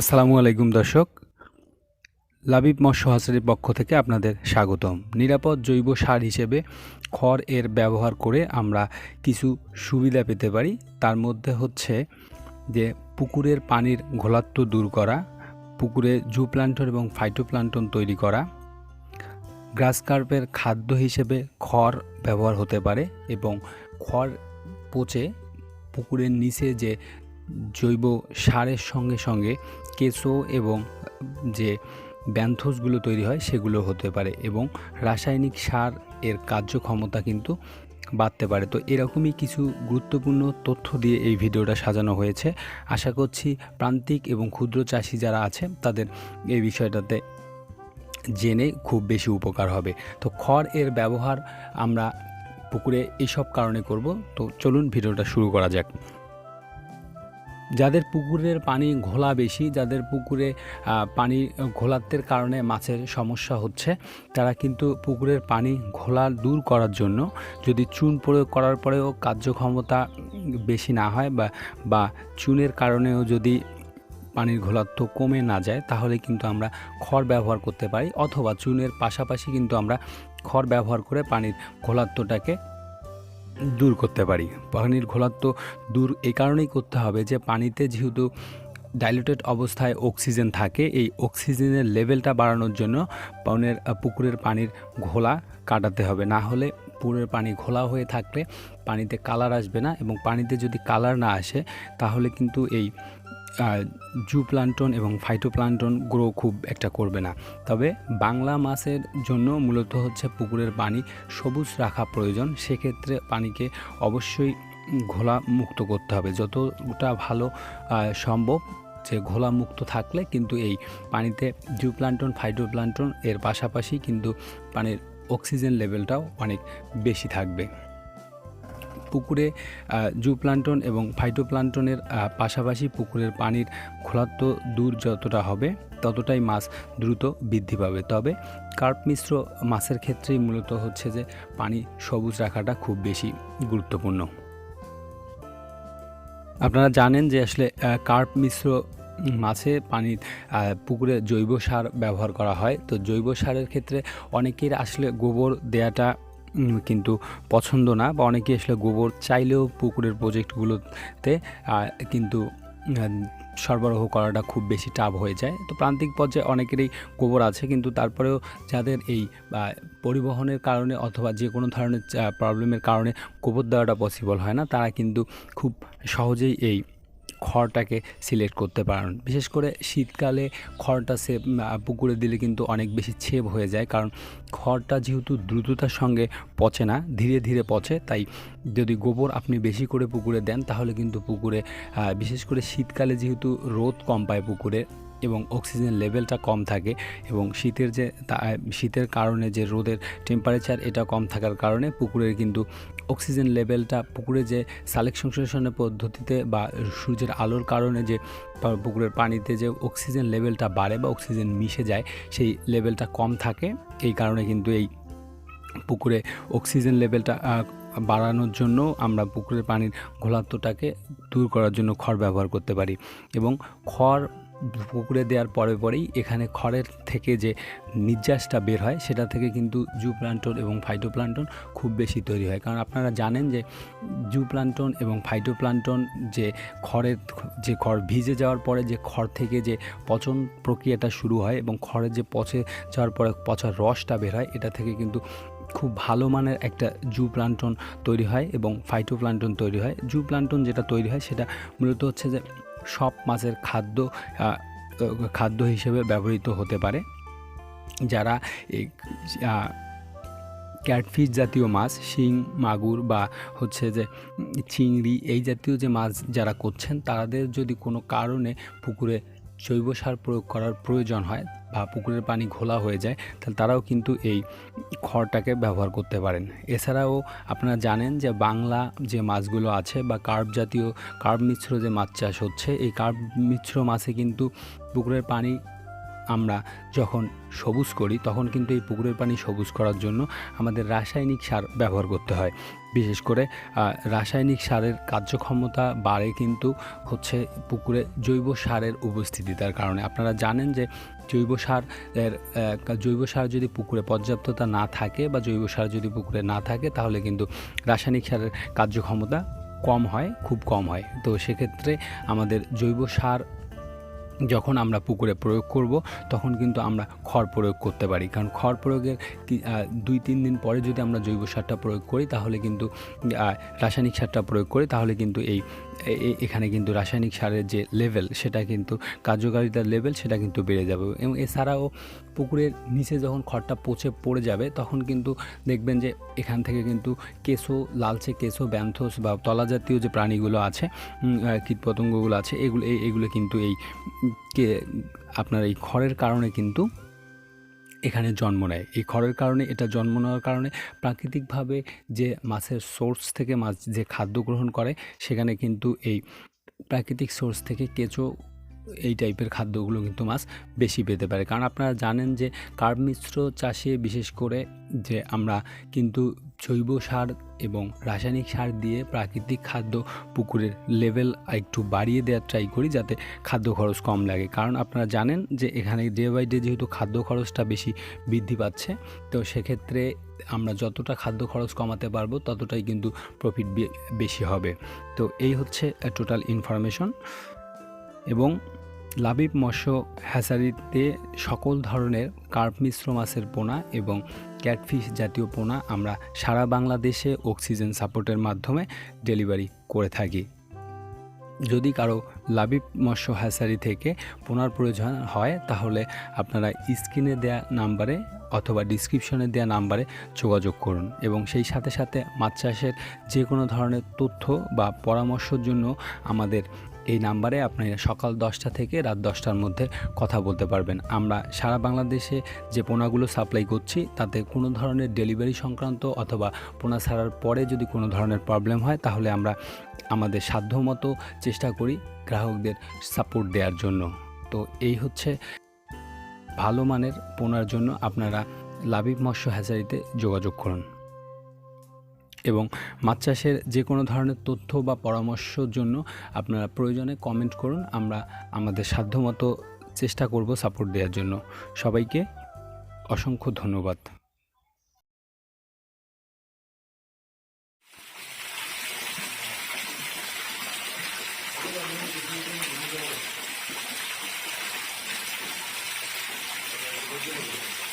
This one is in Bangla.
আসসালামু আলাইকুম দর্শক। লাবিব মৎস্য হাসারির পক্ষ থেকে আপনাদের স্বাগতম। নিরাপদ জৈব সার হিসেবে খড় এর ব্যবহার করে আমরা কিছু সুবিধা পেতে পারি। তার মধ্যে হচ্ছে যে পুকুরের পানির ঘোলাত্ব দূর করা, পুকুরে জু প্লান্টন এবং ফাইটোপ্লান্টন তৈরি করা, গ্রাস কার্পের খাদ্য হিসেবে খড় ব্যবহার হতে পারে এবং খড় পচে পুকুরের নিচে যে জৈব সারের সঙ্গে সঙ্গে কেঁচো এবং যে ব্যান্থসগুলো তৈরি হয় সেগুলো হতে পারে এবং রাসায়নিক সার এর কার্যক্ষমতা কিন্তু বাড়তে পারে। তো এরকমই কিছু গুরুত্বপূর্ণ তথ্য দিয়ে এই ভিডিওটা সাজানো হয়েছে। আশা করছি প্রান্তিক এবং ক্ষুদ্র চাষি যারা আছে তাদের এই বিষয়টাতে জেনে খুব বেশি উপকার হবে। তো খড় এর ব্যবহার আমরা পুকুরে এইসব কারণে করব। তো চলুন ভিডিওটা শুরু করা যাক। যাদের পুকুরের পানি ঘোলা বেশি, যাদের পুকুরে পানি ঘোলাত্বের কারণে মাছের সমস্যা হচ্ছে, তারা কিন্তু পুকুরের পানি ঘোলা দূর করার জন্য যদি চুন প্রয়োগ করার পরেও কার্যক্ষমতা বেশি না হয় বা বা চুনের কারণেও যদি পানির ঘোলাত্ব কমে না যায়, তাহলে কিন্তু আমরা খড় ব্যবহার করতে পারি অথবা চুনের পাশাপাশি কিন্তু আমরা খড় ব্যবহার করে পানির ঘোলাত্বটাকে দূর করতে পারি। পানির ঘোলাত্ব দূর এই কারণেই করতে হবে যে পানিতে যেহেতু ডাইলুটেড অবস্থায় অক্সিজেন থাকে, এই অক্সিজেনের লেভেলটা বাড়ানোর জন্য পানের পুকুরের পানির ঘোলা কাটাতে হবে। না হলে পুকুরের পানি ঘোলা হয়ে থাকলে পানিতে কালার আসবে না এবং পানিতে যদি কালার না আসে, তাহলে কিন্তু এই জু প্লান্টন এবং ফাইটো ফাইটোপ্লান্টন গ্রো খুব একটা করবে না। তবে বাংলা মাছের জন্য মূলত হচ্ছে পুকুরের পানি সবুজ রাখা প্রয়োজন। সেক্ষেত্রে পানিকে অবশ্যই ঘোলা মুক্ত করতে হবে। যতটা ভালো সম্ভব যে ঘোলা মুক্ত থাকলে কিন্তু এই পানিতে জু প্লান্টন ফাইটোপ্লান্টন এর পাশাপাশি কিন্তু পানির অক্সিজেন লেভেলটাও অনেক বেশি থাকবে। পুকুরে আহ, জু প্লান্টন এবং ফাইটোপ্লান্টনের পাশাপাশি পুকুরের পানির ঘোলাত্ব দূর যতটা হবে ততটাই মাছ দ্রুত বৃদ্ধি পাবে। তবে কার্প মিশ্র মাছের ক্ষেত্রেই মূলত হচ্ছে যে পানি সবুজ রাখাটা খুব বেশি গুরুত্বপূর্ণ। আপনারা জানেন যে আসলে কার্প মিশ্র মাছে পানির পুকুরে জৈব সার ব্যবহার করা হয়। তো জৈব সারের ক্ষেত্রে অনেকের আসলে গোবর দেয়াটা কিন্তু পছন্দ না, বা অনেকে আসলে গোবর চাইলেও পুকুরের প্রজেক্টগুলোতে কিন্তু সরবরাহ করাটা খুব বেশি টাফ হয়ে যায়। তো প্রান্তিক পর্যায়ে অনেকেরই গোবর আছে, কিন্তু তারপরেও যাদের এই পরিবহনের কারণে অথবা যে কোনো ধরনের প্রবলেমের কারণে গোবর দেওয়াটা পসিবল হয় না, তারা কিন্তু খুব সহজেই এই খড়টাকে সিলেক্ট করতে পারেন। বিশেষ করে শীতকালে খড়টা সে পুকুরে দিলে কিন্তু অনেক বেশি ছেপ হয়ে যায়। কারণ খড়টা যেহেতু দ্রুততার সঙ্গে পচে না, ধীরে ধীরে পচে, তাই যদি গোবর আপনি বেশি করে পুকুরে দেন, তাহলে কিন্তু পুকুরে বিশেষ করে শীতকালে যেহেতু রোদ কম পায় পুকুরে এবং অক্সিজেন লেভেলটা কম থাকে এবং শীতের যে শীতের কারণে যে রোদের টেম্পারেচার এটা কম থাকার কারণে পুকুরের কিন্তু অক্সিজেন লেভেলটা পুকুরে যে সালেক সংশ্লেষণের পদ্ধতিতে বা সূর্যের আলোর কারণে যে পুকুরের পানিতে যে অক্সিজেন লেভেলটা বাড়ে বা অক্সিজেন মিশে যায়, সেই লেভেলটা কম থাকে। এই কারণে কিন্তু এই পুকুরে অক্সিজেন লেভেলটা বাড়ানোর জন্য আমরা পুকুরের পানির ঘোলাত্বটাকে দূর করার জন্য খড় ব্যবহার করতে পারি। এবং খড় পুকুরে দেওয়ার পরে পরেই এখানে খড়ের থেকে যে নির্যাসটা বের হয়, সেটা থেকে কিন্তু জু প্লান্টন এবং ফাইটোপ্লান্টন খুব বেশি তৈরি হয়। কারণ আপনারা জানেন যে জু প্লান্টন এবং ফাইটোপ্লান্টন যে খড়ের যে খড় ভিজে যাওয়ার পরে যে খড় থেকে যে পচন প্রক্রিয়াটা শুরু হয় এবং খড়ের যে পচে যাওয়ার পরে পচার রসটা বের হয়, এটা থেকে কিন্তু খুব ভালো মানের একটা জু প্লান্টন তৈরি হয় এবং ফাইটোপ্লান্টন তৈরি হয়। জু প্লান্টন যেটা তৈরি হয়, সেটা মূলত হচ্ছে যে সব মাছের খাদ্য খাদ্য হিসেবে ব্যবহৃত হতে পারে। যারা ক্যাটফিশ জাতীয় মাছ, শিং, মাগুর বা হচ্ছে যে চিংড়ি এই জাতীয় যে মাছ যারা করছেন, তাদের যদি কোনো কারণে পুকুরে জৈব সার প্রয়োগ করার প্রয়োজন হয় বা পুকুরের পানি ঘোলা হয়ে যায়, তাহলে তারাও কিন্তু এই খড়টাকে ব্যবহার করতে পারেন। এছাড়াও আপনারা জানেন যে বাংলা যে মাছগুলো আছে বা কার্প জাতীয়, কার্প মিশ্র যে মাছ চাষ হচ্ছে, এই কার্প মিশ্র মাছে কিন্তু পুকুরের পানি আমরা যখন সবুজ করি, তখন কিন্তু এই পুকুরের পানি সবুজ করার জন্য আমাদের রাসায়নিক সার ব্যবহার করতে হয়। বিশেষ করে রাসায়নিক সারের কার্যক্ষমতা বাড়ে কিন্তু হচ্ছে পুকুরে জৈব সারের উপস্থিতিতার কারণে। আপনারা জানেন যে জৈব সার এর জৈব সার যদি পুকুরে পর্যাপ্ততা না থাকে বা জৈব সার যদি পুকুরে না থাকে, তাহলে কিন্তু রাসায়নিক সারের কার্যক্ষমতা কম হয়, খুব কম হয়। তো সেক্ষেত্রে আমাদের জৈব সার যখন আমরা পুকুরে প্রয়োগ করব, তখন কিন্তু আমরা খড় প্রয়োগ করতে পারি। কারণ খড় প্রয়োগের দুই তিন দিন পরে যদি আমরা জৈব সারটা প্রয়োগ করি, তাহলে কিন্তু রাসায়নিক সারটা প্রয়োগ করি, তাহলে কিন্তু এই এখানে কিন্তু রাসায়নিক সারের যে লেভেল সেটা কিন্তু, কার্যকারিতার লেভেল সেটা কিন্তু বেড়ে যাবে। এবং এছাড়াও পুকুরের নিচে যখন খড়টা পচে পড়ে যাবে, তখন কিন্তু দেখবেন যে এখান থেকে কিন্তু কেঁচো, লালচে কেঁচো, ব্যান্থস বা তলা জাতীয় যে প্রাণীগুলো আছে কীটপতঙ্গগুলো আছে, এগুলো এগুলো কিন্তু এই কে, আপনার এই খড়ের কারণে কিন্তু এখানে জন্ম নেয়। এই খড়ের কারণে, এটা জন্ম নেওয়ার কারণে প্রাকৃতিকভাবে যে মাছের সোর্স থেকে মাছ যে খাদ্য গ্রহণ করে, সেখানে কিন্তু এই প্রাকৃতিক সোর্স থেকে কেঁচো এই টাইপের খাদ্যগুলো কিন্তু মাছ বেশি পেতে পারে। কারণ আপনারা জানেন যে কার্ব মিশ্র চাষে বিশেষ করে যে আমরা কিন্তু জৈব সার এবং রাসায়নিক সার দিয়ে প্রাকৃতিক খাদ্য পুকুরের লেভেল একটু বাড়িয়ে দেওয়ার ট্রাই করি যাতে খাদ্য খরচ কম লাগে। কারণ আপনারা জানেন যে এখানে ডে বাই ডে যেহেতু খাদ্য খরচটা বেশি বৃদ্ধি পাচ্ছে, তো সেক্ষেত্রে আমরা যতটা খাদ্য খরচ কমাতে পারব ততটাই কিন্তু প্রফিট বেশি হবে। তো এই হচ্ছে টোটাল ইনফরমেশন এবং লাবিব মৎস্য হ্যাচারিতে সকল ধরনের কার্প মিশ্র মাছের পোনা এবং ক্যাটফিশ জাতীয় পোনা আমরা সারা বাংলাদেশে অক্সিজেন সাপোর্টের মাধ্যমে ডেলিভারি করে থাকি। যদি কারও লাবিব মৎস্য হ্যাসারি থেকে পোনার প্রয়োজন হয়, তাহলে আপনারা স্ক্রিনে দেয়া নাম্বারে অথবা ডিসক্রিপশনে দেওয়া নাম্বারে যোগাযোগ করুন এবং সেই সাথে সাথে মাছ চাষের যে কোনো ধরনের তথ্য বা পরামর্শের জন্য আমাদের এই নাম্বারে আপনি সকাল দশটা থেকে রাত দশটার মধ্যে কথা বলতে পারবেন। আমরা সারা বাংলাদেশে যে পোনাগুলো সাপ্লাই করছি, তাতে কোনো ধরনের ডেলিভারি সংক্রান্ত অথবা পোনা ছাড়ার পরে যদি কোনো ধরনের প্রবলেম হয়, তাহলে আমরা আমাদের সাধ্যমতো চেষ্টা করি গ্রাহকদের সাপোর্ট দেওয়ার জন্য। তো এই হচ্ছে ভালো মানের পোনার জন্য আপনারা লাবিব মৎস্য হ্যাচারিতে যোগাযোগ করুন। এবং মাছ চাষের যে কোনো ধরনের তথ্য বা পরামর্শের জন্য আপনারা প্রয়োজনে কমেন্ট করুন, আমরা আমাদের সাধ্যমতো চেষ্টা করব সাপোর্ট দেওয়ার জন্য। সবাইকে অসংখ্য ধন্যবাদ। Thank you.